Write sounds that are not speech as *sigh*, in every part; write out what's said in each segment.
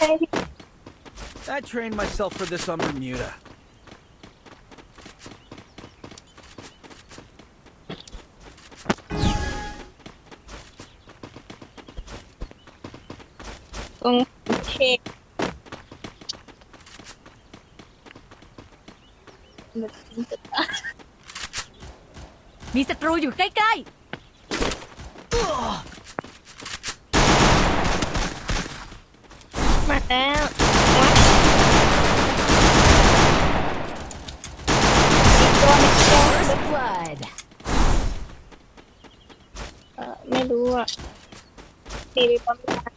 I trained myself for this on Bermuda. Okay. Mr. True, you take guy. แบบนี้จะตายมีศัตรูอยู่ใกล้ว First blood เออไม่รู้อะตีไปประมาณ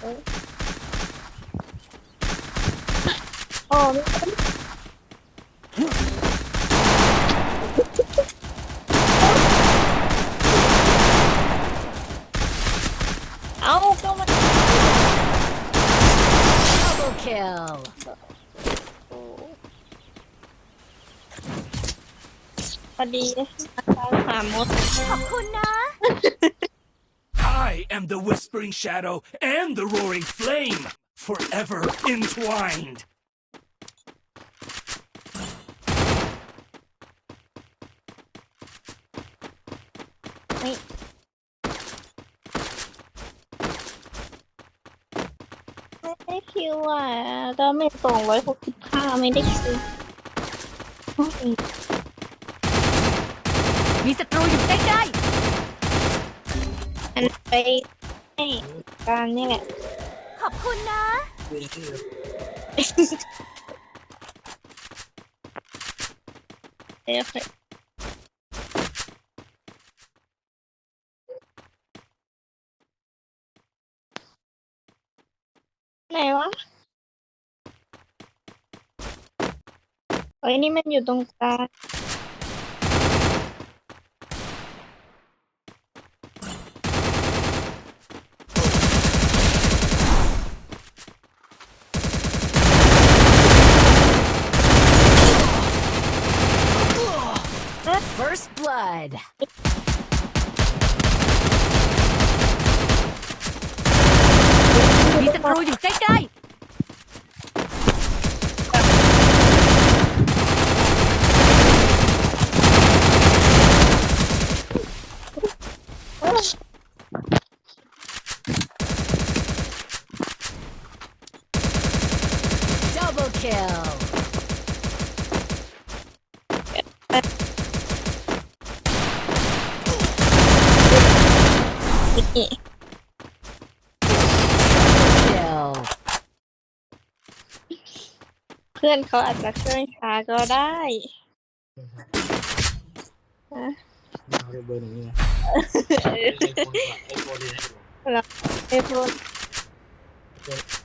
เออโอ้ไม่ อดีอาจารย์สามมด ขอบคุณนะ I am the Whispering Shadow and the Roaring Flame, forever entwined. ไม่ได้คิวอ่ะดาเมจสองร้อยหกสิบห้าไม่ได้คิวโอ้ย มีศัตรูอยู่ใกล้อันไปให้การนี่แหละๆ ขอบคุณนะ เดี๋ยวไปไหนวะเอ้ยนี่มันอยู่ตรงกลาง blood. นี่ kill เพื่อนเขาอาจจะเครื่องช้าก็ได้ฮะเอาเบอร์หนึ่งนี่ไงไอโฟนก่อนไอโฟนเรียนให้ดูไอโฟน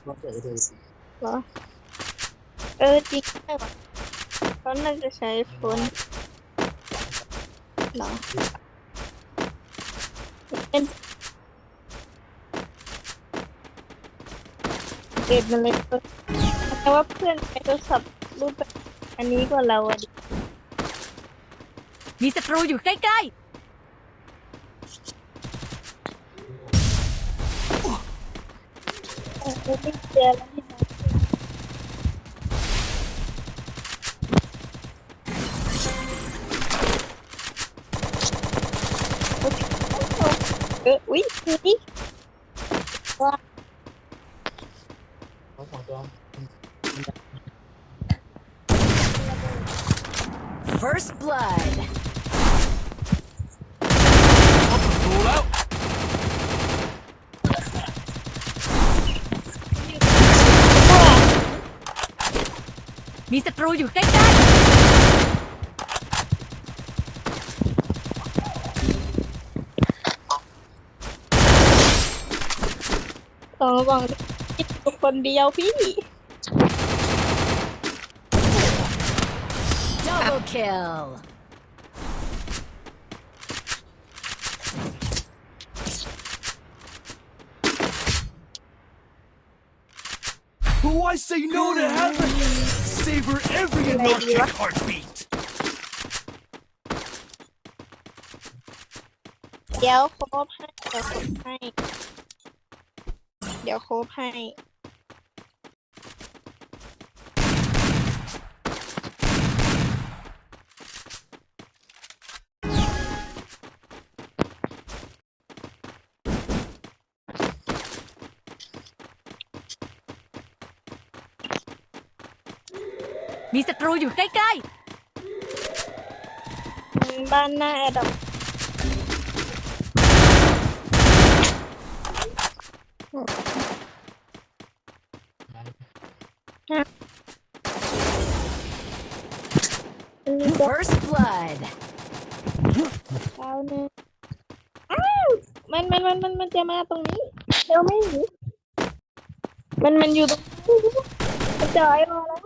รอบเกิดไอโฟนเหรอเออจริงใช่ปะเขาน่าจะใช้ไอโฟนเหรอเป็น เก็บมาเลยแต่ว่าเพื่อนใช้โทรศัพท์รูปแบบอันนี้กว่าเราอะดิมีศัตรูอยู่ใกล้เออไม่เจอแล้วนี่นะเอออุ้ยนี่เขาสอง Oh my god. First blood. Roll out. Mi se trudil. Oh, God. คนเดียวพี่ ๆ Double kill Who I say no to heaven? Savor every anarchic heartbeat. เดี๋ยวโคบให้เดี๋ยวโคบให้ เดี๋ยวโคบให้ มีศัตรูอยู่ใกล้บ้านหน้าแอดดับอันนี้ๆก็ First blood เช้าหนึงอ้าวมันมันมันมันมันจะมาตรงนี้เดี๋ยวไม่หนีมันมันอยู่ตรงนี้มันจอยมาแล้ว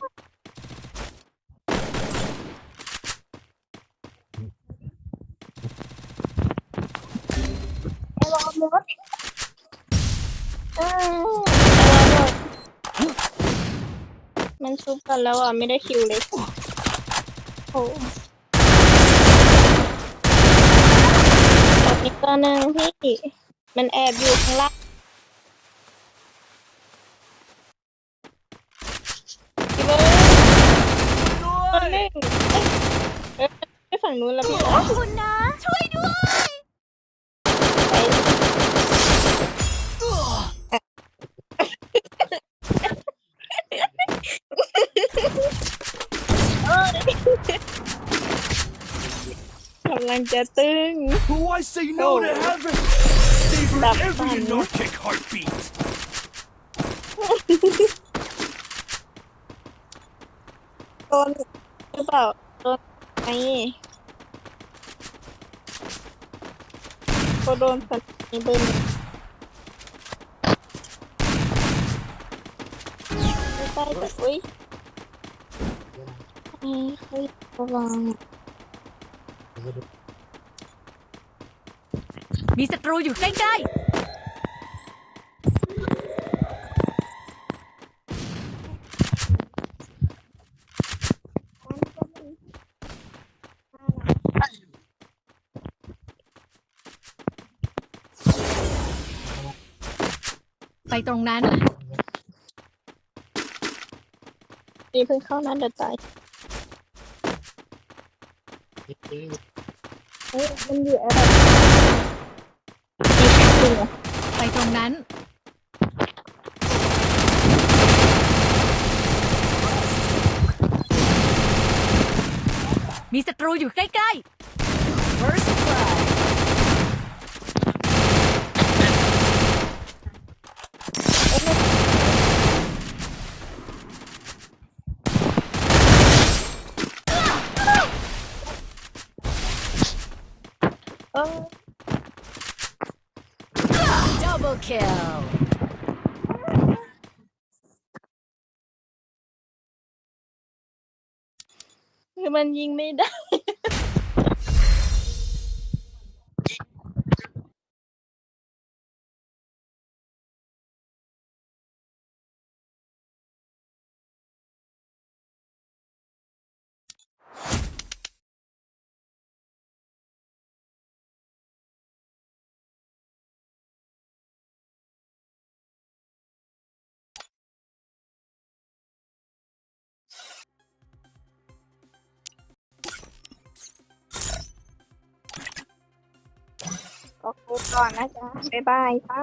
รอมดอ้าวไอ้รอมดมันชุบกันแล้วอะ ไม่ได้คิวเลยโอ้ตอนนี้ตัวหนึ่งพี่ มันแอบอยู่ข้างล่างพี่เบิร์ดตัวหนึ่งเอ้ยเอ้ยไปฝั่งนู้นแล้วพี่ขอบคุณนะ ช่วยด้วยำลังจะตึง Who I say no Oh. to heaven? Savor That's every fun. anarchic heartbeat. *laughs* โดนหรือเปล่าโดนไงเขาโดนสันนิเบิร์นไม่ใช่แต่อุ้ยไอ้เขาระวัง มีศัตรูอยู่ใกล้ๆ ไปตรงนั้น นี่เพิ่งเข้านั้นเดี๋ยวตาย เฮ้ยมันอยู่อะไรมีแค่จริงเหรอไปตรงนั้น มีศัตรูอยู่ใกล้ๆ First blood kill คือมันยิงไม่ได้ ก็คุก่อนนะจ๊ะบ๊ายบายป้า